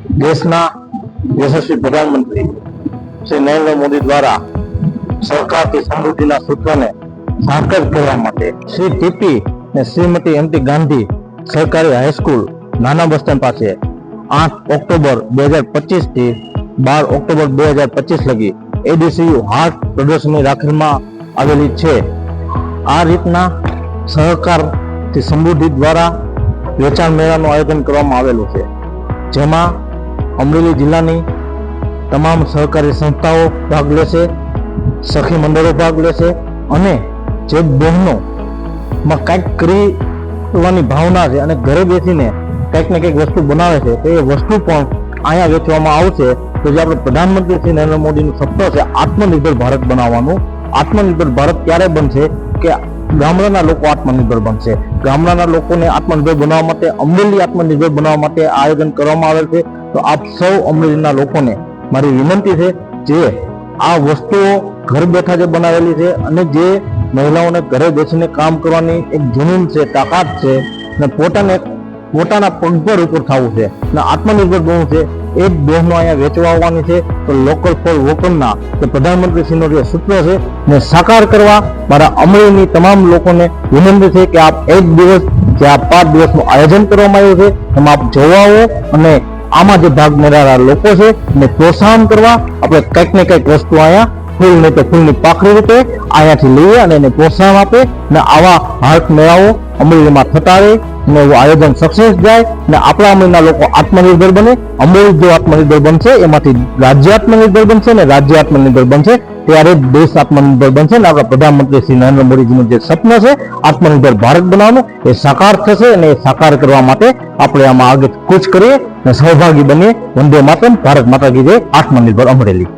દેશના યશસ્વી પ્રધાનમંત્રી શ્રી નરેન્દ્ર મોદી દ્વારા સરકારથી સમૃદ્ધિના સૂત્રને સાકાર કરવા માટે શ્રી ટીપી ને શ્રીમતી એમટી ગાંધી સરકારી હાઈસ્કૂલ નાના બસ્તન પાસે આઠ ઓક્ટોબર બે હજાર પચીસથી બાર ઓક્ટોબર બે હજાર પચીસ લગી એડીસીયુ હાર્ટ પ્રદર્શની રાખવામાં આવેલી છે. આ રીતના સહકારથી સમૃદ્ધિ દ્વારા વેચાણ મેળાનું આયોજન કરવામાં આવેલું છે. જેમાં અમરેલી જિલ્લાની તમામ સહકારી સંસ્થાઓ ભાગ લેશે, સખી મંડળો ભાગ લેશે અને જે બહેનોમાં કાંઈક કરવાની ભાવના છે અને ઘરે બેસીને કંઈક ને કંઈક વસ્તુ બનાવે છે, તો એ વસ્તુ પણ અહીંયા વેચવામાં આવશે. તો જે આપણે પ્રધાનમંત્રી શ્રી નરેન્દ્ર મોદીનું સપનું છે આત્મનિર્ભર ભારત બનાવવાનું. આત્મનિર્ભર ભારત ક્યારે બનશે કે ગામડાના લોકો આત્મનિર્ભર બનશે? ગામડાના લોકોને આત્મનિર્ભર બનાવવા માટે, અમરેલી આત્મનિર્ભર બનાવવા માટે આયોજન કરવામાં આવેલ છે. તો આપ સૌ અમરેલીના લોકોને મારી વિનંતી છે જે આ વસ્તુઓ ઘર બેઠા જે બનાવેલી છે અને જે મહિલાઓને ઘરે બેસીને કામ કરવાની એક જુનૂન છે, તાકાત છે ને પોતાને પોતાના પગ પર ઉપર થવું છે અને આત્મનિર્ભર બનવું છે, એ જ બહેનો અહીંયા વેચવા આવવાની છે. તો લોકલ ફોર વોકલના જે પ્રધાનમંત્રી શ્રીનો જે સૂત્ર છે ને સાકાર કરવા મારા અમરેલીની તમામ લોકોને વિનંતી છે કે આપ એક દિવસ, જે આ પાંચ દિવસનું આયોજન કરવામાં આવ્યું છે, એમાં આપ જોવા આવો અને આમાં જે ભાગ લેનારા લોકો છે ને પ્રોત્સાહન કરવા આપણે કંઈક ને કંઈક વસ્તુ અહીંયા ફૂલ ને તો ફૂલની પાખરી રૂપે અહીંયાથી લઈએ અને એને પ્રોત્સાહન આપે ને આવા હાર્ક મેળાઓ અમરેલીમાં થતા રહે ને એવું આયોજન સક્સેસ જાય ને આપણા અમરેલીના લોકો આત્મનિર્ભર બને. અમરેલી જો આત્મનિર્ભર બનશે, એમાંથી રાજ્ય આત્મનિર્ભર બનશે ને રાજ્ય આત્મનિર્ભર બનશે ત્યારે દેશ આત્મનિર્ભર બનશે અને આપણા પ્રધાનમંત્રી શ્રી નરેન્દ્ર મોદીજીનું જે સ્વપ્ન છે, આત્મનિર્ભર ભારત બનાવવાનું, એ સાકાર થશે અને એ સાકાર કરવા માટે આપણે આમાં આગળ કૂચ કરીએ અને સહભાગી બનીએ. વંદે માતરમ, ભારત માતા કી આત્મનિર્ભર અમરેલી.